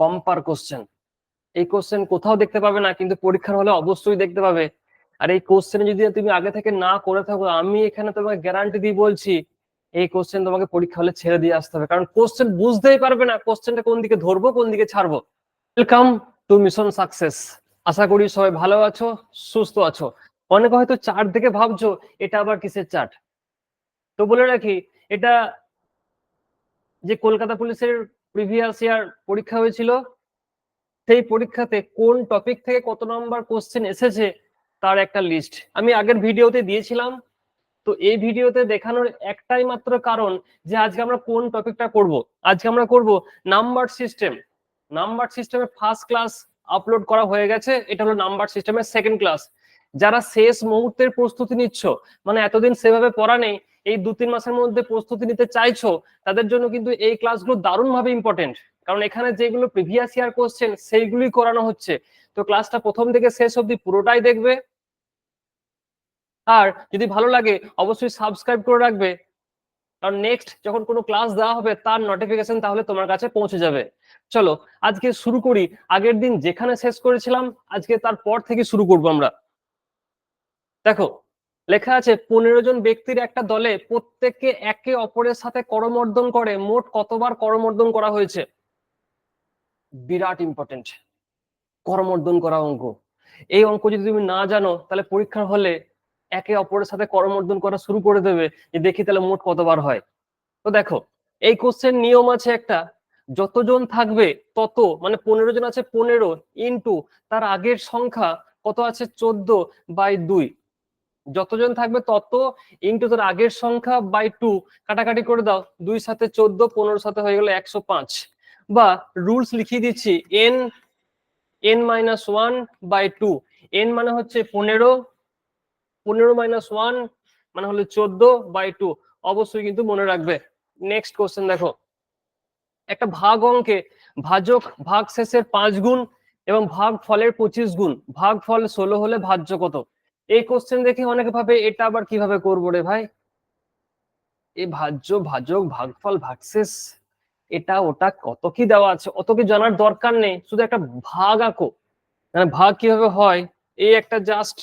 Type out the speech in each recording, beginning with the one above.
Bumper question এই question কোথাও দেখতে পাবে না, কিন্তু পরীক্ষার হলে অবশ্যই দেখতে পাবে। আর এই কোশ্চেন যদি তুমি আগে থেকে না করে থাকো, আমি এখানে তোমাকে গ্যারান্টি দিয়ে বলছি, এই কোশ্চেন তোমাকে পরীক্ষা হলে ছেড়ে দিয়ে আসতে হবে। কারণ কোশ্চেন বুঝতেই পারবে না কোশ্চেনটা কোন দিকে ধরবো, কোন দিকে ছাড়বো। ওয়েলকাম টু মিশন সাকসেস আশা করি সবাই ভালো আছো, সুস্থ আছো। অনেকে হয়তো চার্ট দেখে ভাবছ, এটা আবার কিসের চার্ট তো বলে রাখি, এটা যে কলকাতা পুলিশের প্রিভিয়াস ইয়ার পরীক্ষা হয়েছিল, সেই পরীক্ষাতে কোন টপিক থেকে কত নম্বর কোশ্চেন এসেছে তার একটা লিস্ট আমি আগের ভিডিওতে দিয়েছিলাম, তো এই ভিডিওতে দেখানোর একটাই মাত্র কারণ যে আজকে আমরা কোন টপিকটা করব। আজকে আমরা করব নাম্বার সিস্টেম নাম্বার সিস্টেমে ফার্স্ট ক্লাস আপলোড করা হয়ে গেছে, এটা হলো নাম্বার সিস্টেমের সেকেন্ড ক্লাস যারা শেষ মুহূর্তের প্রস্তুতি নিচ্ছ মানে এতদিন সেভাবে পড়া নেই এই দু তিন মাসের মধ্যে প্রস্তুতি নিতে চাইছো, তাদের জন্য কিন্তু এই ক্লাসগুলো দারুণভাবে ইম্পর্টেন্ট কারণ এখানে যেগুলো প্রিভিয়াস ইয়ার কোশ্চেন সেইগুলোই করানো হচ্ছে। তো ক্লাসটা প্রথম থেকে শেষ অবধি পুরোটাই দেখবে। আর যদি ভালো লাগে, অবশ্যই সাবস্ক্রাইব করে রাখবে। কারণ নেক্সট যখন কোনো ক্লাস দেওয়া হবে, তার নোটিফিকেশন তাহলে তোমার কাছে পৌঁছে যাবে। চলো, আজকে শুরু করি। আগের দিন যেখানে শেষ করেছিলাম, আজকে তারপর থেকে শুরু করব আমরা। দেখো লেখা আছে, পনেরো জন ব্যক্তির একটা দলে প্রত্যেককে একে অপরের সাথে করমর্দন করে। মোট কতবার করমর্দন করা হয়েছে? বিরাট ইম্পর্টেন্ট করমর্দন করা অঙ্ক। এই অঙ্ক যদি তুমি না জানো, তাহলে পরীক্ষার হলে একে অপরের সাথে করমর্দন করা শুরু করে দেবে, যে দেখি তাহলে মোট কতবার হয়। তো দেখো, এই কোশ্চেন নিয়ম আছে একটা, যতজন থাকবে তত মানে পনেরো জন আছে পনেরো ইন্টু তার আগের সংখ্যা কত আছে? চোদ্দ বাই দুই। যতজন থাকবে তত ইন্টু তার আগের সংখ্যা বাই টু কাটাকাটি করে দাও। দুই সাথে চোদ্দ, পনেরো সাথে হয়ে গেল একশো পাঁচ। বা রুলস লিখিয়ে দিচ্ছি n n minus one by two n মানে হচ্ছে পনেরো পনেরো মাইনাস ওয়ান মানে হলো চোদ্দ বাই টু অবশ্যই কিন্তু মনে রাখবে। নেক্সট কোশ্চেন দেখো। একটা ভাগ অঙ্কে ভাজক ভাগ শেষের পাঁচ গুণ এবং ভাগ ফলের পঁচিশ গুণ। ভাগ ফল ষোলো হলে ভাজ্য কত? এই কোশ্চেন দেখে অনেকে ভাবে, এটা আবার কীভাবে করব রে ভাই? এ ভাজ্য, ভাজক, ভাগফল, ভাগশেষ, এটা, ওটা, কত কি দেওয়া আছে, অত কি জানার দরকার নেই, শুধু একটা ভাগ আঁকো। মানে ভাগ কীভাবে হয়, এই একটা জাস্ট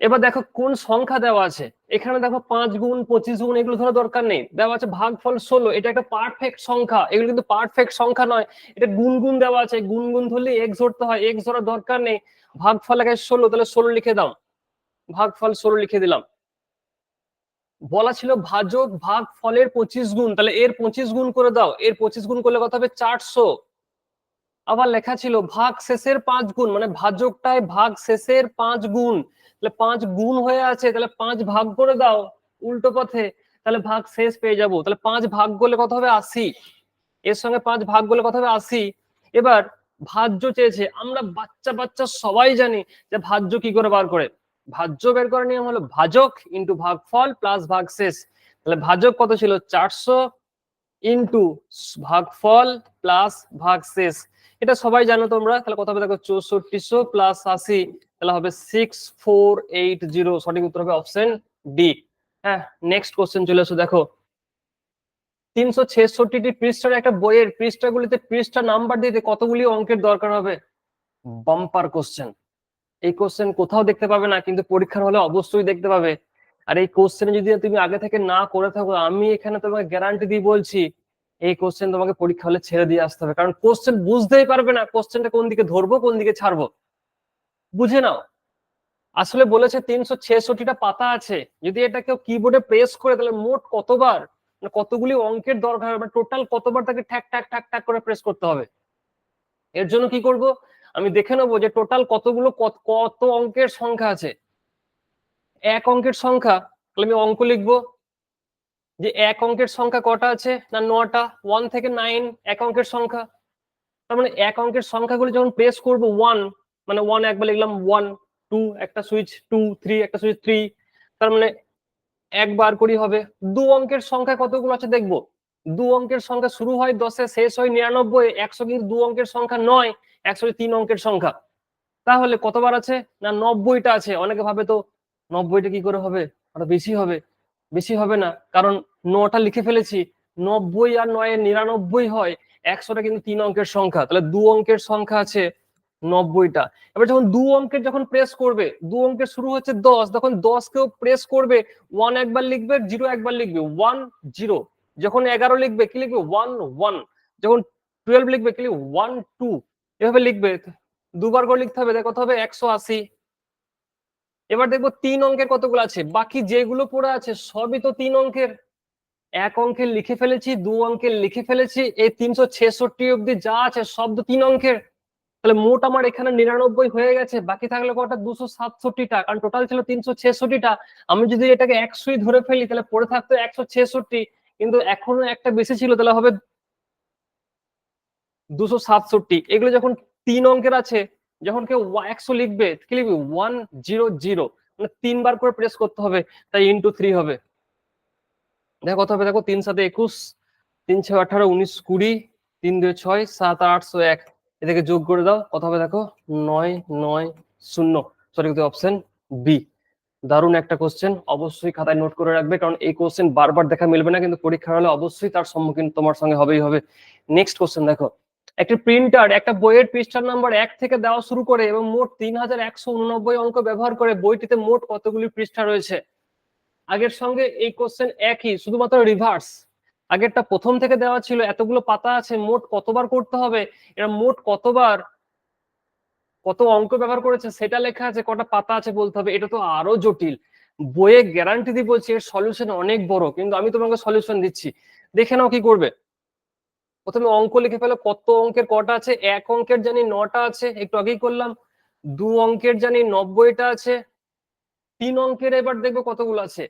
এবার দেখো কোন সংখ্যা দেওয়া আছে এখানে দেখো পাঁচ গুণ, পঁচিশ গুণ, এগুলো ধরা দরকার নেই। দেওয়া আছে ভাগফল ষোলো, এটা একটা পারফেক্ট সংখ্যা। এগুলো কিন্তু পারফেক্ট সংখ্যা নয়। এটা গুণ গুণ দেওয়া আছে। গুণ গুণ ধরলে এক্স ধরতে হয়। এক্স ধরার দরকার নেই। ভাগ ভাগফল একে ষোলো, তাহলে ষোলো লিখে দাও। ভাগফল ষোলো লিখে দিলাম। বলা ছিল ভাজক ভাগ ফলের পঁচিশ গুণ। তাহলে এর পঁচিশ গুণ করে দাও। এর পঁচিশ গুণ করলে কত হবে? চারশো। আবার লেখা ছিল ভাগ শেষের পাঁচ গুণ মানে ভাজকটায় ভাগ শেষের পাঁচ গুণ। তাহলে পাঁচ গুণ হয়ে আছে, তাহলে পাঁচ ভাগ করে দাও উল্টো পথে, তাহলে ভাগ শেষ পেয়ে যাব। তাহলে পাঁচ ভাগ করলে কত হবে? আশি। এর সঙ্গে পাঁচ ভাগ করলে কত হবে? আশি। এবার ভাজ্য চেয়েছে, আমরা বাচ্চা বাচ্চা সবাই জানি যে ভাজ্য কি করে বার করে। ভাজ্য বের করার নিয়ম হলো ভাজক ইন্টু ভাগফল প্লাস ভাগ শেষ তাহলে ভাজক কত ছিল? চারশো ইন্টু ভাগফল প্লাস ভাগ শেষ। এটা সবাই জানো তোমরা? তাহলে কত হবে দেখো চৌষট্টিশো প্লাস আশি, তাহলে হবে সিক্স ফোর এইট জিরো সঠিক উত্তর হবে অপশন ডি হ্যাঁ নেক্সট কোশ্চেন চলে আসো, দেখো। তিনশো ছেষট্টিটি পৃষ্ঠার একটা বইয়ের পৃষ্ঠাগুলিতে পৃষ্ঠা নাম্বার দিতে কতগুলি অঙ্কের দরকার হবে? বাম্পার কোশ্চেন এই কোশ্চেন কোথাও দেখতে পাবে না, কিন্তু পরীক্ষার হলে অবশ্যই দেখতে পাবে। আর এই কোশ্চেন যদি তুমি আগে থেকে না করে থাকো, আমি এখানে তোমাকে গ্যারান্টি দিয়ে বলছি, এই কোশ্চেন তোমাকে পরীক্ষা হলে ছেড়ে দিয়ে আসতে হবে। কারণ কোশ্চেন বুঝতেই পারবে না কোশ্চেনটা কোন দিকে ধরবো, কোন দিকে ছাড়বো। বুঝে নাও। আসলে বলেছে তিনশো ছেষট্টিটা পাতা আছে। যদি এটা কেউ কিবোর্ডে প্রেস করে, তাহলে মোট কতবার? মানে কতগুলি অঙ্কের দরকার হবে? টোটাল কতবার তাকে ঠ্যাক ঠ্যাক ঠ্যাক ঠ্যাক করে প্রেস করতে হবে? এর জন্য কি করব? আমি দেখে নেব যে টোটাল কতগুলো কত অঙ্কের সংখ্যা আছে। এক অঙ্কের সংখ্যা, তাহলে আমি অঙ্ক লিখব। যে এক অঙ্কের সংখ্যা কটা আছে? না, নটা। ওয়ান থেকে নাইন এক অঙ্কের সংখ্যা। তার মানে এক অঙ্কের সংখ্যাগুলো যখন প্রেস করব ওয়ান মানে ওয়ান একবার লিখলাম ওয়ান টু একটা সুইচ টু থ্রি একটা সুইচ থ্রি তার মানে একবার করি হবে। দু অঙ্কের সংখ্যা কতগুলো আছে দেখব? দু অঙ্কের সংখ্যা শুরু হয় দশে, শেষ হয় নিরানব্বই, একশো কিন্তু দু অঙ্কের সংখ্যা নয়, একশো তিন অঙ্কের সংখ্যা। তাহলে কতবার আছে? না, নব্বইটা আছে। অনেকে ভাবে তো নব্বইটা কি করে হবে? আরও বেশি হবে। বেশি হবে না। কারণ নটা লিখে ফেলেছি। নব্বই আর নয় নিরানব্বই হয়। একশোটা কিন্তু তিন অঙ্কের সংখ্যা। তাহলে দু অঙ্কের সংখ্যা আছে নব্বইটা। এবার যখন দু অঙ্কের যখন প্রেস করবে, দু অঙ্কের শুরু হচ্ছে দশ, তখন দশ কেও প্রেস করবে ওয়ান একবার লিখবে জিরো একবার লিখবে ওয়ান জিরো যখন এগারো লিখবে, কি লিখবে? ওয়ান ওয়ান যখন টুয়েলভ লিখবে, কি লিখবে? ওয়ান টু এভাবে লিখবে। দুবার করে লিখতে হবে দেখো হবে? একশো আশি। এবার দেখব তিন অঙ্কের কতগুলো আছে? বাকি যেগুলো পড়ে আছে, সবই তো তিন অঙ্কের। এক অঙ্কের লিখে ফেলেছি, দু অঙ্কের লিখে ফেলেছি, এই তিনশো ছেষট্টি অব্দি যা আছে সব তো তিন অঙ্কের। তাহলে মোট আমার এখানে নিরানব্বই হয়ে গেছে, বাকি থাকলে কটা? দুশো সাতষট্টিটা, কারণ টোটাল ছিল তিনশো ছেষট্টিটা। আমি যদি এটাকে একশোই ধরে ফেলি, তাহলে পড়ে থাকতো একশো ছেষট্টি, কিন্তু এখনও একটা বেশি ছিল, তাহলে হবে দুশো সাতষট্টি। এগুলো যখন তিন অঙ্কের আছে যখন কেউ একশো লিখবে, কি লিখবে? One zero zero. মানে তিনবার করে প্রেস করতে হবে, তাই ইন্টু থ্রি হবে। দেখো কত হবে, দেখো, তিন সাথে একুশ, তিন ছয় আঠারো, উনিশ কুড়ি, তিন দুই ছয়, সাত আটশো এক। এদিকে যোগ করে দাও। কত হবে, দেখো, নয় নয়, শূন্য। সঠিক অপশন বি দারুণ একটা কোশ্চেন অবশ্যই খাতায় নোট করে রাখবে, কারণ এই কোশ্চেন বারবার দেখা মিলবে না, কিন্তু পরীক্ষা হলে অবশ্যই তার সম্মুখীন তোমার সঙ্গে হবেই হবে। নেক্সট কোশ্চেন দেখো। একটি প্রিন্টার একটা বইয়ের পৃষ্ঠার নাম্বার এক থেকে দেওয়া শুরু করে এবং মোট তিন হাজার একশো উননব্বই অঙ্ক ব্যবহার করে বইটিতে মোট কতগুলি পৃষ্ঠা রয়েছে? আগের সঙ্গে এই কোশ্চেন একই, শুধুমাত্র রিভার্স আগেরটা প্রথম থেকে দেওয়া ছিল, এতগুলো পাতা আছে, মোট কতবার করতে হবে? এরা মোট কতবার কত অঙ্ক ব্যবহার করেছে সেটা লেখা আছে, কটা পাতা আছে বলতে হবে, এটা তো আরও জটিল। বইয়ে গ্যারান্টি দিয়ে বলছি এর সলিউশন অনেক বড়, কিন্তু আমি তোমাকে সলিউশন দিচ্ছি। দেখে নাও কি করবে। প্রথমে অঙ্ক লিখে ফেলো, কত অঙ্কের কটা আছে? এক অঙ্কের জানি নটা আছে, একটু আগেই করলাম। দু অঙ্কের জানি নব্বইটা আছে। তিন অঙ্কের এবার দেখব কতগুলো আছে।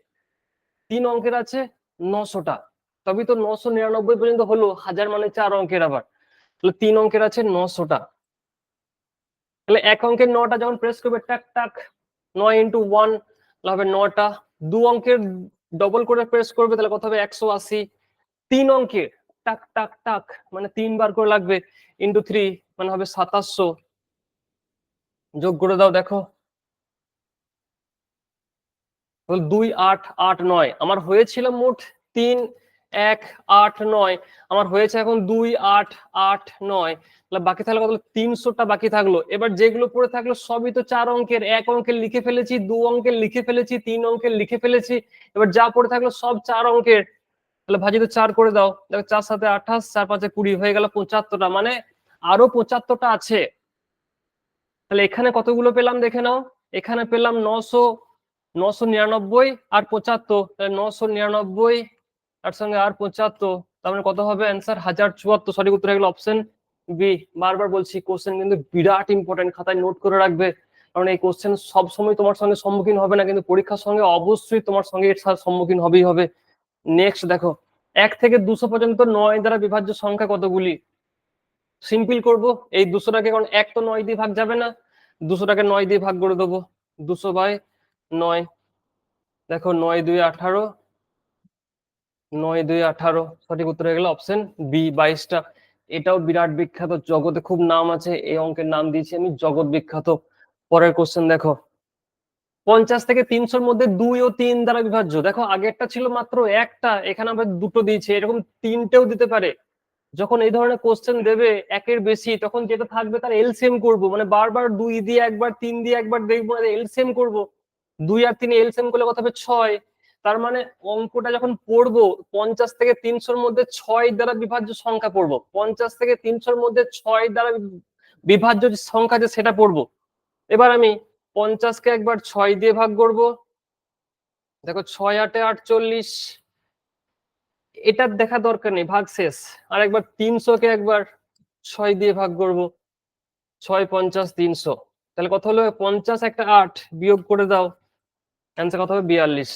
তিন অঙ্কের আছে নশোটা। তবে তো নশো নিরানব্বই পর্যন্ত হলো। হাজার মানে চার অঙ্কের আবার। তাহলে তিন অঙ্কের আছে নশোটা। তাহলে এক অঙ্কের নটা যখন প্রেস করবে, টাক টাক, নয় ইন্টু ওয়ান হবে নটা। দু অঙ্কের ডবল করে প্রেস করবে, তাহলে কত হবে? একশো আশি। তিন অঙ্কের টাক টাক টাক মানে তিনবার করে লাগবে। ইন্টু থ্রি মানে হবে সাতাশশো। যোগ করে দাও, দেখো। দুই, আট আট, নয়। আমার হয়েছিল মোট তিন, এক, আট, নয়। আমার হয়েছে এখন দুই, আট আট, নয়। তাহলে বাকি থাকল কত? তিনশোটা বাকি থাকল। এবার যেগুলো পড়ে থাকল, সবই তো চার অঙ্কের। এক অঙ্কের লিখে ফেলেছি, দু অঙ্কের লিখে ফেলেছি, তিন অঙ্কের লিখে ফেলেছি। এবার যা পড়ে থাকল, সব চার অঙ্কের। তাহলে ভাজি তো চার করে দাও। দেখো চার সাথে আঠাশ, চার, পাঁচে কুড়ি, হয়ে গেল পঁচাত্তরটা মানে আরও পঁচাত্তরটা আছে। তাহলে এখানে কতগুলো পেলাম দেখে নাও। এখানে পেলাম নশো নশো নিরানব্বই আর পঁচাত্তর। তাহলে নশো নিরানব্বই তার সঙ্গে আর পঁচাত্তর, তার মানে কত হবে? অ্যান্সার হাজার চুয়াত্তর। সঠিক উত্তর হয়ে গেল অপশন বি বারবার বলছি কোশ্চেন কিন্তু বিরাট ইম্পর্টেন্ট খাতায় নোট করে রাখবে। কারণ এই কোশ্চেন সবসময় তোমার সঙ্গে সম্মুখীন হবে না, কিন্তু পরীক্ষার সঙ্গে অবশ্যই তোমার সঙ্গে এর সম্মুখীন হবেই হবে। নেক্সট দেখো, এক থেকে দুশো পর্যন্ত নয় দ্বারা বিভাজ্য সংখ্যা কতগুলি? সিম্পল করব, এই দুশোটাকে কারণ এক তো নয় দিয়ে ভাগ যাবে না, দুশোটাকে নয় দিয়ে ভাগ করে দেবো, দুশো বাই নয়, দেখো নয় দুই আঠারো, নয় দুই আঠারো, সঠিক উত্তর হয়ে গেল অপশন বি বাইশটা। এটাও বিরাট বিখ্যাত জগতে, খুব নাম আছে, এই অঙ্কের নাম দিয়েছি আমি, জগৎ বিখ্যাত। পরের কোশ্চেন দেখো পঞ্চাশ থেকে তিনশোর মধ্যে দুই ও তিন দ্বারা বিভাজ্য। দেখো, আগেরটা ছিল মাত্র একটা, এখানে আমরা দুটো দিয়েছি, এরকম তিনটেও দিতে পারে। যখন এই ধরনের কোশ্চেন দেবে, একের বেশি, তখন যেটা থাকবে তার এলসিএম করব। মানে বারবার দুই দিয়ে একবার, তিন দিয়ে একবার দেখব এলসিএম করব। দুই আর তিন এলসিএম করলে কথা হবে ছয়। তার মানে অঙ্কটা যখন পড়ব, পঞ্চাশ থেকে তিনশোর মধ্যে ছয় দ্বারা বিভাজ্য সংখ্যা পড়ব। পঞ্চাশ থেকে তিনশোর মধ্যে ছয় দ্বারা বিভাজ্য সংখ্যা যে সেটা পড়ব। এবার আমি পঞ্চাশকে একবার ছয় দিয়ে ভাগ করব। দেখো ছয়, আটে আটচল্লিশ। এটার দেখা দরকার নেই, ভাগ শেষ। আর একবার তিনশোকে একবার ছয় দিয়ে ভাগ করব। ছয়, পঞ্চাশ, তিনশো। তাহলে কত হলো? পঞ্চাশ, একটা আট বিয়োগ করে দাও। অ্যান্সার কত হবে? বিয়াল্লিশ।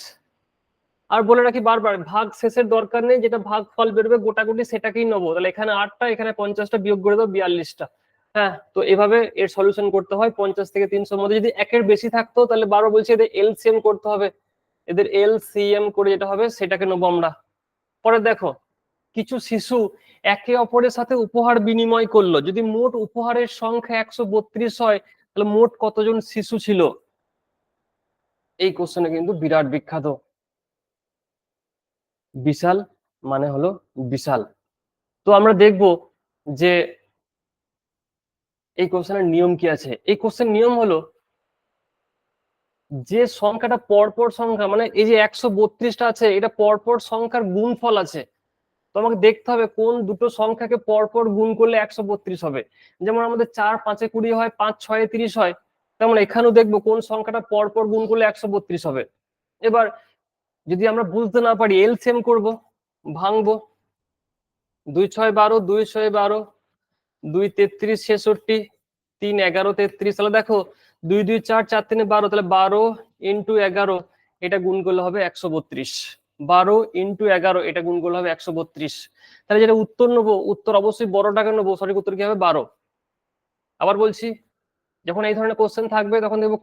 আর বলে রাখি বারবার, ভাগ শেষের দরকার নেই, যেটা ভাগ ফল বেরোবে গোটাগুটি সেটাকেই নেব। তাহলে এখানে আটটা, এখানে পঞ্চাশটা বিয়োগ করে দাও, বিয়াল্লিশটা। হ্যাঁ। তো এভাবে এর সলিউশন করতে হয়। পঞ্চাশ থেকে তিনশোর মধ্যে যদি একের বেশি থাকতো, তাহলে বারো বলছি এদের এলসিএম করতে হবে। এদের এলসিএম করে যেটা হবে, সেটাকে নেব আমরা। পরে দেখো, কিছু শিশু একে অপরের সাথে উপহার বিনিময় করল। যদি মোট উপহারের সংখ্যা একশো বত্রিশ হয়, তাহলে মোট কতজন শিশু ছিল? এই কোশ্চেনে কিন্তু বিরাট বিখ্যাত। বিশাল মানে হলো বিশাল। তো আমরা দেখব যে এই কোশ্চেনের নিয়ম কি আছে? এই কোশ্চেন নিয়ম হলো যে সংখ্যাটা পরপর সংখ্যা মানে এই যে একশো বত্রিশটা আছে, এটা পরপর সংখ্যার গুণফল আছে। তোমাকে দেখতে হবে কোন দুটো সংখ্যাকে পরপর গুণ করলে একশো বত্রিশ হবে। যেমন আমাদের চার, পাঁচে কুড়ি হয়, পাঁচ, ছয়ে তিরিশ হয়, তেমন এখানেও দেখব কোন সংখ্যাটা পরপর গুণ করলে একশো বত্রিশ হবে। এবার যদি আমরা বুঝতে না পারি এলসিএম করব, ভাঙবো, দুই ছয় বারো, দুই ছয় বারো দুই তেত্রিশ, ছেষট্টি, তিন এগারো, তেত্রিশ। তাহলে দেখো, দুই দুই, চার চার, তিনে, বারো, তাহলে বারো ইন্টু এগারো, এটা গুণ করলে হবে একশো বত্রিশ। বারো ইন্টু এগারো, এটা গুণ করলে হবে একশো বত্রিশ। তাহলে যেটা উত্তর নেব, উত্তর অবশ্যই বড় টাকা নেব? সঠিক উত্তর কি হবে? বারো। আবার বলছি, যখন এই ধরনের কোশ্চেন থাকবে, তখন দেখব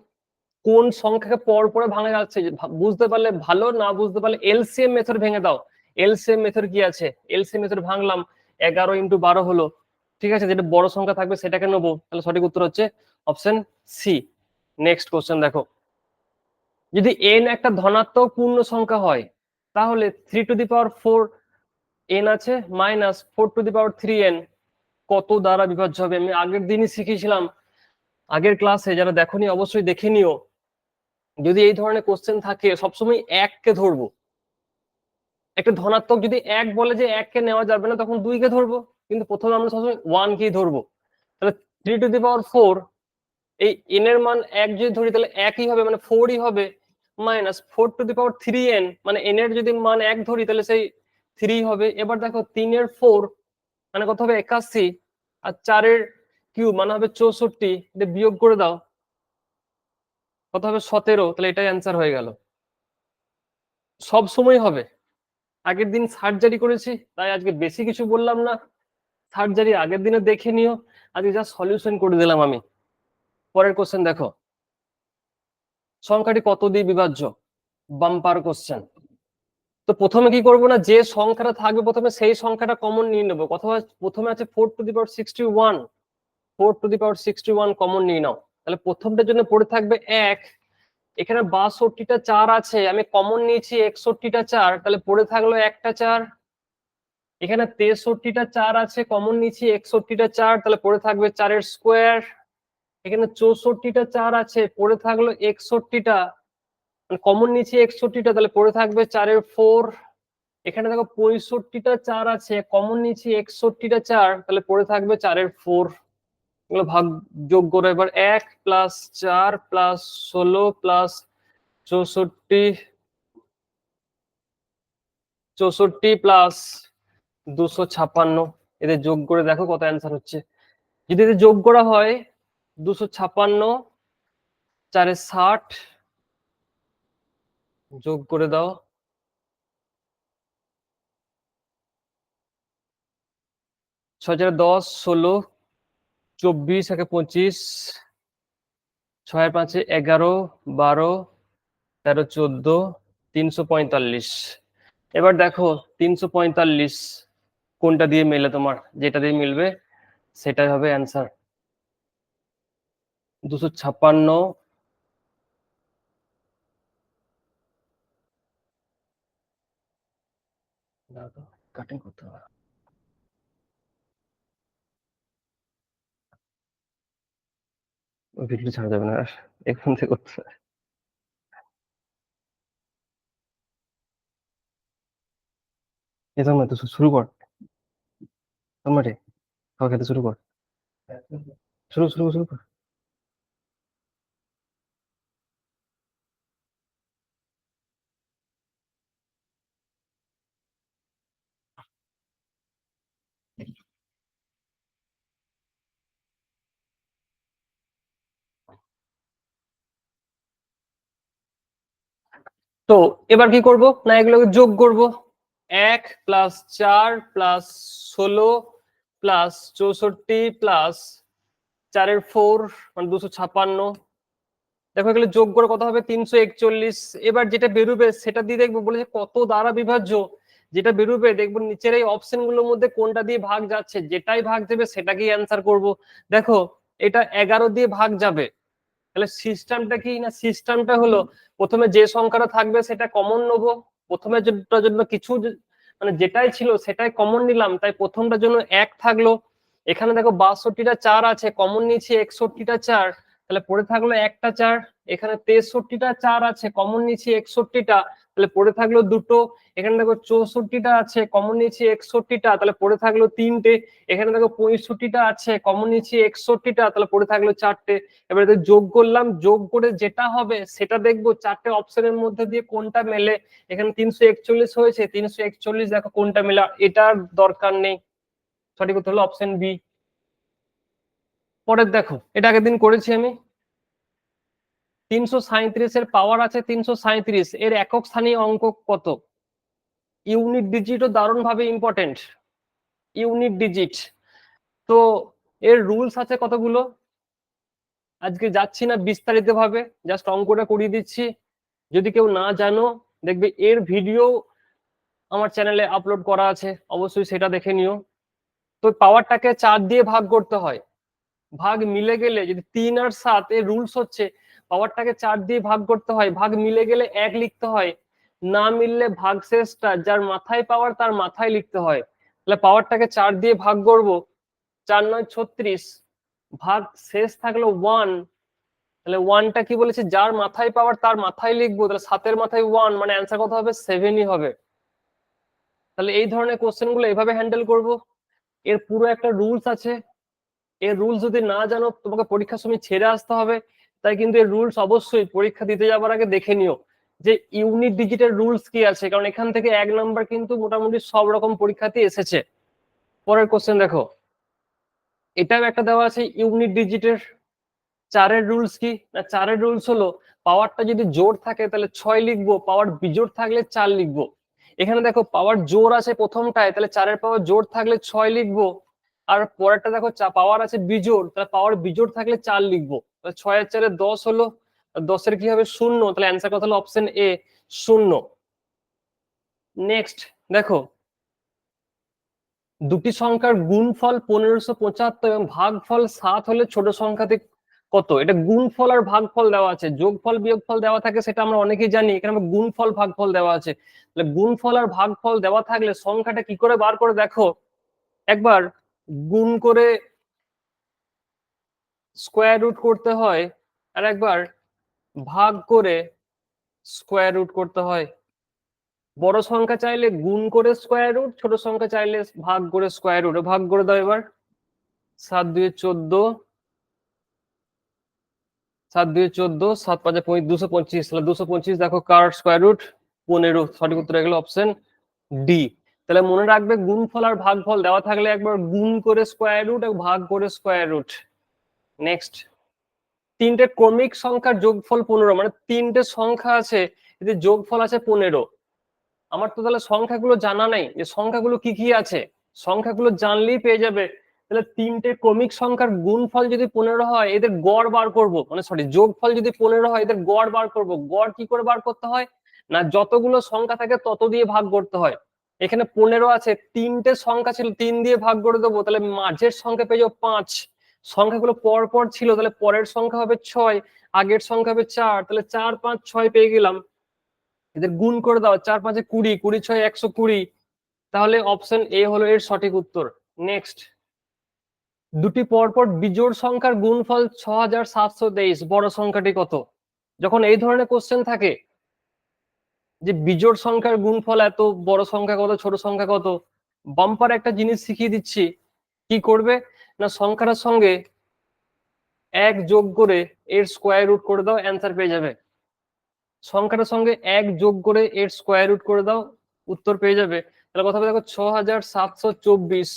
কোন সংখ্যাকে পর পরে ভাঙা যাচ্ছে? বুঝতে পারলে ভালো, না বুঝতে পারলে এলসিএম মেথড ভেঙে দাও। এলসিএম মেথড কি আছে? এলসিএম মেথড ভাঙলাম, এগারো ইন্টু বারো হলো। ঠিক আছে? যেটা বড় সংখ্যা থাকবে সেটাকে নেব। তাহলে সঠিক উত্তর হচ্ছে অপশন সি নেক্সট কোশ্চেন দেখো। যদি এন একটা ধনাত্মক পূর্ণ সংখ্যা হয়, তাহলে three to the power four n আছে minus four to the power three n কত দ্বারা বিভাজ্য হবে? আমি আগের দিনই শিখিয়েছিলাম। আগের ক্লাসে যারা দেখোনি, অবশ্যই দেখে নিও। যদি এই ধরনের কোশ্চেন থাকে, সবসময় এককে ধরবো। একটা ধনাত্মক যদি এক বলে যে এককে নেওয়া যাবে না, তখন দুইকে ধরবো। কিন্তু প্রথমে আমরা সবসময় ওয়ানকেই ধরবো। তাহলে three to the power four এই এন এর মান এক যদি ধরি, তাহলে একই হবে মানে ফোরই হবে minus four to the power three n মানে এন এর যদি মান এক ধরি, তাহলে সেই থ্রি হবে। এবার দেখো তিনের ফোর মানে কত হবে? একাশি, আর চারের কিউব মানে হবে চৌষট্টি। বিয়োগ করে দাও। কত হবে? সতেরো। তাহলে এটাই অ্যান্সার হয়ে গেল। সব সময় হবে। আগের দিন সার্জারি করেছি, তাই আজকে বেশি কিছু বললাম না। সার্জারি আগের দিনে দেখে নিও। আজকে যা সলিউশন করে দিলাম আমি। পরের কোশ্চেন দেখো। সংখ্যাটি কত দিয়ে বিভাজ্য? বাম্পার কোশ্চেন তো প্রথমে কি করব না? যে সংখ্যাটা থাকবে প্রথমে সেই সংখ্যাটা কমন নিয়ে নেব। অথবা প্রথমে আছে four to the power sixty one four to the power sixty one common নিয়ে নাও। তাহলে প্রথমটার জন্য পড়ে থাকবে এক। এখানে বাষট্টিটা চার আছে। আমি কমন নিয়েছি একষট্টিটা চার। তাহলে পড়ে থাকল একটা চার। এখানে তেষট্টিটা চার আছে কমন নিয়েছি একষট্টিটা চার, তাহলে পড়ে থাকবে চারের স্কোয়ার এখানে চৌষট্টিটা চার আছে, পড়ে থাকল একষট্টিটা। কমন নিচে একষট্টিটা, তাহলে পড়ে থাকবে চারের ফোর এখানে দেখো পঁয়ষট্টিটা চার আছে কমন নিচে একষট্টিটা চার, তাহলে পড়ে থাকবে চারের ফোর এগুলো ভাগ যোগ করো, এবার এক প্লাস চার প্লাস ষোলো প্লাস চৌষট্টি চৌষট্টি প্লাস দুশো ছাপ্পান্ন। এদের যোগ করে দেখো কত অ্যান্সার হচ্ছে। যদি এদের যোগ করা হয়, দুশো ছাপ্পান্ন চারে ষাট যোগ করে দাও। ছয় চারে দশ, ষোলো, চব্বিশ, একে পঁচিশ। ছয় পাঁচে এগারো, বারো, তেরো, চোদ্দ, তিনশো পঁয়তাল্লিশ। এবার দেখো, তিনশো পঁয়তাল্লিশ কোনটা দিয়ে মেলে তোমার? যেটা দিয়ে মিলবে, সেটাই হবে অ্যান্সার দুশো ছাপ্পান্ন কাটিং করতে হবে। ভিডিও ছাড়া যাবে না এখান থেকে করতে হবে। এ তো শুরু কর। আমারে খাওয়া খেতে শুরু কর। শুরু শুরু শুরু কর। তো এবার কি করব? না এগুলোকে যোগ করব। এক প্লাস চার প্লাস ষোলো প্লাস চৌষট্টি প্লাস চারের ফোর মানে দুশো ছাপান্ন। দেখো এগুলো যোগ করে কত হবে? তিনশো একচল্লিশ। এবার যেটা বেরোবে সেটা দিয়ে দেখব বলেছে কত দ্বারা বিভাজ্য। যেটা বেরোবে দেখব নিচের এই অপশনগুলোর মধ্যে কোনটা দিয়ে ভাগ যাচ্ছে, যেটাই ভাগ দেবে সেটাকেই অ্যান্সার করব। দেখো, এটা এগারো দিয়ে ভাগ যাবে। তাহলে সিস্টেমটা কি না? সিস্টেমটা হলো, প্রথমে যে সংখ্যাটা থাকবে সেটা কমন নেব। প্রথমে জন্য কিছু মানে যেটাই ছিল সেটাই কমন নিলাম। তাই প্রথমটার জন্য এক থাকল। এখানে দেখো বাষট্টিটা চার আছে কমন নিয়েছি একষট্টিটা চার। তাহলে পড়ে থাকল একটা চার, এখানে তেষট্টিটা চার আছে কমন নিয়েছি একষট্টিটা। তাহলে পড়ে থাকল দুটো, এখানে দেখো চৌষট্টিটা আছে কমন নিয়েছি একষট্টিটা, তাহলে পড়ে থাকল তিনটে, এখানে দেখো পঁয়ষট্টিটা আছে কমন নিয়েছি একষট্টিটা, তাহলে পড়ে থাকল চারটে। এবার এদের যোগ করলাম, যোগ করে যেটা হবে সেটা দেখব, চারটে অপশনের মধ্যে দিয়ে কোনটা মেলে। এখানে তিনশো একচল্লিশ হয়েছে, তিনশো একচল্লিশ দেখো কোনটা মেলা, এটার দরকার নেই। সঠিক উত্তর হলো অপশন বি পরের দেখো, এটা আগের দিন করেছি আমি। তিনশো সাঁত্রিশের পাওয়ার আছে তিনশো এর একক স্থানীয় অঙ্ক কত? ইউনিট ডিজিটও দারুণ ভাবে ইম্পর্টেন্ট ইউনিট ডিজিট তো এর রুলস আছে কতগুলো? আজকে যাচ্ছি না বিস্তারিত ভাবে জাস্ট অঙ্কটা করিয়ে দিচ্ছি। যদি কেউ না জানো, দেখবে এর ভিডিও আমার চ্যানেলে আপলোড করা আছে। অবশ্যই সেটা দেখে নিও। তো পাওয়ারটাকে চার দিয়ে ভাগ করতে হয়। ভাগ মিলে গেলে যদি তিন আর সাত, এর রুলস হচ্ছে পাওয়ারটাকে চার দিয়ে ভাগ করতে হয়, ভাগ মিলে গেলে এক লিখতে হয়। না মিললে ভাগ শেষটা যার মাথায় পাওয়ার তার মাথায় লিখতে হয়। তাহলে পাওয়ারটাকে চার দিয়ে ভাগ করব, চার নয় ছত্রিশ। ভাগ শেষ থাকল ওয়ান তাহলে ওয়ানটা কি বলেছে? যার মাথায় পাওয়ার তার মাথায় লিখব, তাহলে সাতের মাথায় ওয়ান মানে অ্যান্সার কত হবে? সেভেনই হবে। তাহলে এই ধরনের কোশ্চেনগুলো এভাবে হ্যান্ডেল করব। এর পুরো একটা রুলস আছে। এর রুলস যদি না জানো, তোমাকে পরীক্ষার সময় ছেড়ে আসতে হবে। তাই কিন্তু এর রুলস অবশ্যই পরীক্ষা দিতে যাবার আগে দেখে নিও যে ইউনিট ডিজিটের রুলস কি আছে। কারণ এখান থেকে এক নাম্বার কিন্তু মোটামুটি সব রকম পরীক্ষাতে এসেছে। পরের কোশ্চেন দেখো। এটাও একটা দেওয়া আছে ইউনিট ডিজিটের চারের রুলস কি? না, চারের রুলস হলো পাওয়ারটা যদি জোর থাকে তাহলে ছয় লিখব পাওয়ার বিজোর থাকলে চার লিখব। এখানে দেখো পাওয়ার জোর আছে প্রথমটায়, তাহলে চারের পাওয়ার জোর থাকলে ছয় লিখব। আর পরেরটা দেখো পাওয়ার আছে বিজোড়, তাহলে পাওয়ার বিজোড় থাকলে চার লিখব। ছয় আর চারে দশ হলো দশের কি হবে? শূন্য। তাহলে অ্যান্সার কথা হলো অপশন এ শূন্য। নেক্সট দেখো। দুটি সংখ্যার গুণফল পনেরোশো পঁচাত্তর এবং ভাগফল সাত হলে ছোট সংখ্যাতে কত? এটা গুণফল আর ভাগফল দেওয়া আছে। যোগফল, বিয়োগফল দেওয়া থাকে সেটা আমরা অনেকেই জানি। এখানে আমরা গুণফল, ভাগফল দেওয়া আছে। তাহলে গুণফল আর ভাগফল দেওয়া থাকলে সংখ্যাটা কি করে বার করে দেখো? একবার গুণ করে স্কোয়ার রুট করতে হয় আর একবার ভাগ করে স্কোয়ার রুট করতে হয়। বড় সংখ্যা চাইলে গুণ করে স্কোয়ার রুট ছোট সংখ্যা চাইলে ভাগ করে স্কোয়ার রুট ভাগ করে দাও এবার। সাত দুই চোদ্দ। সাত দুই চোদ্দ, সাত পাঁচে দুশো পঁচিশ। তাহলে দুশো পঁচিশ দেখো কার স্কোয়ার রুট পনেরো। সঠিক উত্তর এগুলো অপশন ডি তাহলে মনে রাখবে গুণফল আর ভাগফল দেওয়া থাকলে একবার গুণ করে স্কোয়ার রুট এবং ভাগ করে স্কোয়ার রুট নেক্সট তিনটে ক্রমিক সংখ্যার যোগফল পনেরো মানে তিনটে সংখ্যা আছে এতে যোগফল আছে পনেরো। আমার তো তাহলে সংখ্যাগুলো জানা নাই, যে সংখ্যাগুলো কি কি আছে? সংখ্যাগুলো জানলেই পেয়ে যাবে। তাহলে তিনটে ক্রমিক সংখ্যার গুণফল যদি পনেরো হয়, এদের গড় বার করব। মানে সরি যোগফল যদি পনেরো হয়, এদের গড় বার করব। গড় কি করে বার করতে হয়? না যতগুলো সংখ্যা থাকে, তত দিয়ে ভাগ করতে হয়। এখানে পনেরো আছে, তিনটে সংখ্যা ছিল, তিন দিয়ে ভাগ করে দেবো, তাহলে মাঝের সংখ্যা পেয়ে যাব পাঁচ। সংখ্যাগুলো পর পর ছিল, তাহলে পরের সংখ্যা হবে ছয়, আগের সংখ্যা হবে চার, তাহলে চার, পাঁচ, ছয় পেয়ে গেলাম। এদের গুণ করে দাও, চার, পাঁচে কুড়ি কুড়ি, ছয়, একশো কুড়ি। তাহলে অপশন এ হলো এর সঠিক উত্তর। নেক্সট দুটি পরপর বিজোড় সংখ্যার গুণফল ছ হাজার সাতশো তেইশ, বড় সংখ্যাটি কত? যখন এই ধরনের কোশ্চেন থাকে, যে বিজোড় সংখ্যার গুণফল এত, বড় সংখ্যা কত, ছোট সংখ্যা কত বাম্পার একটা জিনিস শিখিয়ে দিচ্ছি, কি করবে? না সংখ্যাটার সঙ্গে এক যোগ করে এর স্কোয়ার রুট করে দাও অ্যান্সার পেয়ে যাবে। সংখ্যাটার সঙ্গে এক যোগ করে এর স্কোয়ার রুট করে দাও, উত্তর পেয়ে যাবে। তাহলে কথা দেখো ছ হাজার সাতশো চব্বিশ।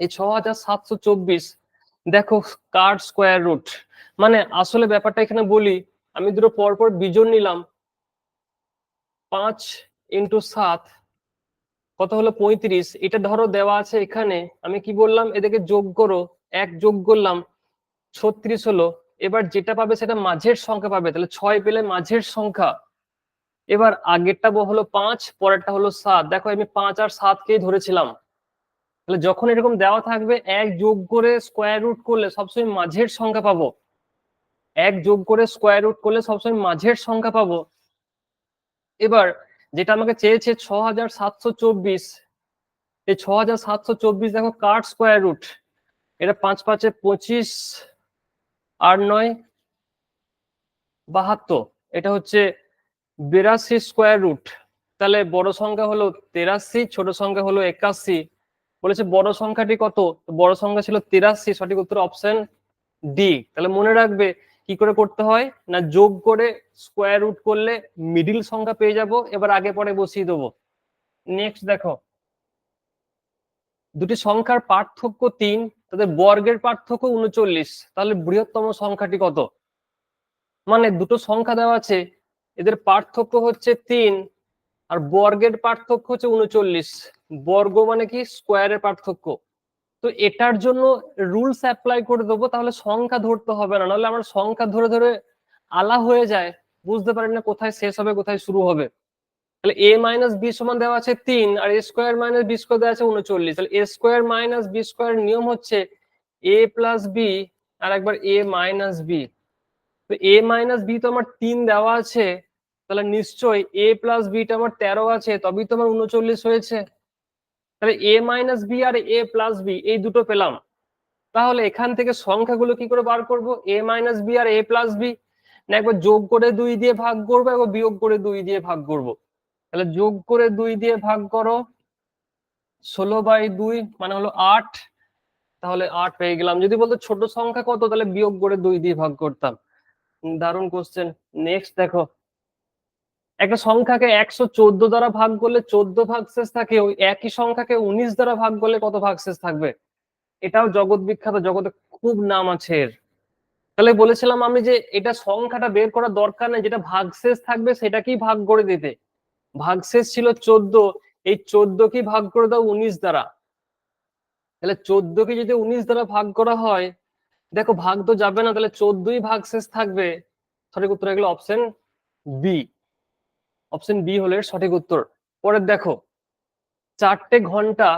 এই ছ হাজার সাতশো চব্বিশ, দেখো, কার স্কোয়ার রুট মানে আসলে ব্যাপারটা এখানে বলি, আমি দুটো পরপর বিজোড় নিলাম, পাঁচ ইন্টু সাত কত হলো পঁয়ত্রিশ? এটা ধরো দেওয়া আছে এখানে। আমি কি বললাম? এদেরকে যোগ করো। এক যোগ করলাম, ছত্রিশ হলো। এবার যেটা পাবে সেটা মাঝের সংখ্যা পাবে। তাহলে ছয় পেলে মাঝের সংখ্যা। এবার আগেরটা হলো পাঁচ, পরেরটা হলো সাত। দেখো আমি পাঁচ আর সাতকেই ধরেছিলাম। তাহলে যখন এরকম দেওয়া থাকবে, এক যোগ করে স্কোয়ার রুট করলে সবসময় মাঝের সংখ্যা পাবো। এক যোগ করে স্কোয়ার রুট করলে সবসময় মাঝের সংখ্যা পাবো। এবার যেটা আমাকে চেয়েছে ছ হাজার সাতশো চব্বিশ। এই ছ হাজার সাতশো চব্বিশ দেখো কার স্কোয়ার রুট এটা পাঁচ পাঁচে পঁচিশ, আর নয় বাহাত্তর। এটা হচ্ছে বিরাশি স্কোয়ার রুট তাহলে বড় সংখ্যা হলো তেরাশি, ছোট সংখ্যা হলো একাশি। বলেছে বড় সংখ্যাটি কত? বড় সংখ্যা ছিল তিরাশি, সঠিক উত্তর অপশন ডি। তাহলে মনে রাখবে কি করে করতে হয়? না যোগ করে স্কোয়ার রুট করলে মিডিল সংখ্যা পেয়ে যাব, এবার আগে পরে বসিয়ে দেবো। নেক্সট দেখো। দুটি সংখ্যার পার্থক্য তিন, তাদের বর্গের পার্থক্য উনচল্লিশ। তাহলে বৃহত্তম সংখ্যাটি কত? মানে দুটো সংখ্যা দেওয়া আছে, এদের পার্থক্য হচ্ছে তিন, আর বর্গের পার্থক্য হচ্ছে উনচল্লিশ। বর্গ মানে কি? স্কোয়ারের পার্থক্য। তো এটার জন্য রুলস অ্যাপ্লাই করে দেবো, তাহলে সংখ্যা ধরতে হবে না। নাহলে আমার সংখ্যা ধরে ধরে আলা হয়ে যায়, বুঝতে পারি না কোথায় শেষ হবে, কোথায় শুরু হবে। তাহলে এ মাইনাস বি সমান দেওয়া আছে তিন, আর a square minus b square দেওয়া আছে উনচল্লিশ। তাহলে a square minus b square নিয়ম হচ্ছে এ প্লাস বি আর একবার এ মাইনাস বি তো এ মাইনাস বি তো আমার তিন দেওয়া আছে, তাহলে নিশ্চয়ই এ প্লাস বিটা আমার তেরো আছে, তবেই তো আমার উনচল্লিশ হয়েছে। তাহলে এ মাইনাস বি আর এ প্লাস বি এই দুটো পেলাম। তাহলে এখান থেকে সংখ্যাগুলো কি করে বার করব? এ মাইনাস বি আর এ প্লাস বি না, একবার যোগ করে দুই দিয়ে ভাগ করব, একবার বিয়োগ করে দুই দিয়ে ভাগ করব। তাহলে যোগ করে দুই দিয়ে ভাগ করো। ষোলো বাই দুই মানে হলো আট। তাহলে আট পেয়ে গেলাম। যদি বলতো ছোট সংখ্যা কত? তাহলে বিয়োগ করে দুই দিয়ে ভাগ করতাম। দারুণ কোশ্চেন নেক্সট দেখো। একটা সংখ্যাকে একশো চোদ্দ দ্বারা ভাগ করলে চোদ্দ ভাগশেষ থাকে, ওই একই সংখ্যাকে উনিশ দ্বারা ভাগ করলে কত ভাগশেষ থাকবে? এটাও জগৎ বিখ্যাত, জগতে খুব নাম আছে এর। তাহলে বলেছিলাম আমি যে এটা সংখ্যাটা বের করার দরকার নেই, যেটা ভাগশেষ থাকবে সেটাকেই ভাগ করে দিতে। ভাগশেষ ছিল চোদ্দ, এই চোদ্দ কি ভাগ করে দাও উনিশ দ্বারা। তাহলে চোদ্দ কে যদি উনিশ দ্বারা ভাগ করা হয়, দেখো ভাগ তো যাবে না, তাহলে চোদ্দই ভাগশেষ থাকবে। সঠিক উত্তর এগুলো অপশন বি। অপশন বি হলো সঠিক উত্তর। পরে দেখো, চারটে ঘণ্টা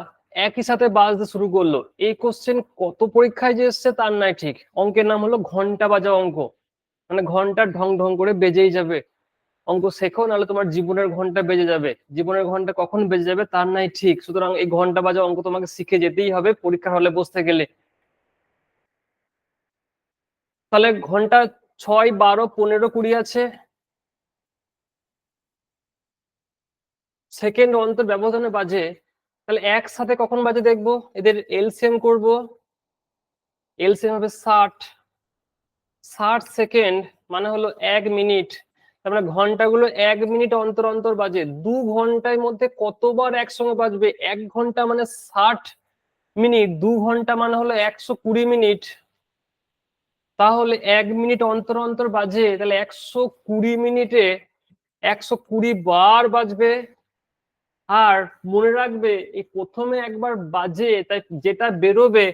একই সাথে বাজতে শুরু করল। এই কোশ্চেন কত পরীক্ষায় যে এসছে তার নাই ঠিক। অঙ্কের নাম হলো ঘণ্টা বাজা অঙ্ক। মানে ঘণ্টা ঢং ঢং করে বেজেই যাবে। অঙ্ক শেখো, নাহলে তোমার জীবনের ঘণ্টা বেজে যাবে। জীবনের ঘণ্টা কখন বেজে যাবে তার নাই ঠিক। সুতরাং এই ঘণ্টা বাজা অঙ্ক তোমাকে শিখে যেতেই হবে পরীক্ষার হলে বসতে গেলে। তাহলে ঘণ্টা ছয়, বারো, পনেরো, কুড়ি আছে। সেকেন্ড অন্তর ব্যবধানে বাজে, তাহলে একসাথে কখন বাজে দেখব? এদের এলসিএম করব। এলসিএম হবে ষাট। ষাট সেকেন্ড মানে হলো এক মিনিট তার মানে ঘন্টাগুলো এক মিনিট অন্তর অন্তর বাজে। দু ঘণ্টার মধ্যে কতবার একসঙ্গে বাজবে? এক ঘণ্টা মানে ষাট মিনিট দু ঘণ্টা মানে হলো একশো কুড়ি মিনিট তাহলে এক মিনিট অন্তর অন্তর বাজে, তাহলে একশো কুড়ি মিনিটে একশো কুড়ি বার বাজবে। আর মনে রাখবে, এই প্রথমে একবার বাজে, তাই যেটা বেরোবে,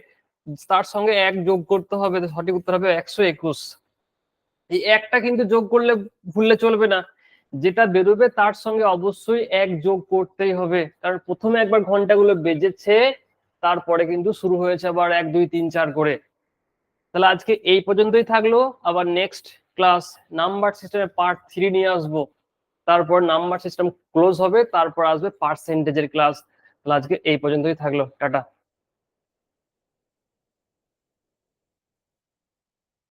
তার সঙ্গে এক যোগ করতে হবে সঠিক উত্তর হবে একশো একুশ। এই একটা কিন্তু যোগ করলে ভুললে চলবে না। যেটা বেরোবে, তার সঙ্গে অবশ্যই এক যোগ করতেই হবে। কারণ প্রথমে একবার ঘন্টাগুলো বেজেছে, তারপরে কিন্তু শুরু হয়েছে আবার এক, দুই, তিন, চার করে। তাহলে আজকে এই পর্যন্তই থাকল। আবার নেক্সট ক্লাস নাম্বার সিস্টেমের পার্ট থ্রি নিয়ে আসব। তারপর নাম্বার সিস্টেম ক্লোজ হবে তারপর আসবে পার্সেন্টেজের ক্লাস আজকে এই পর্যন্তই থাকল। টাটা।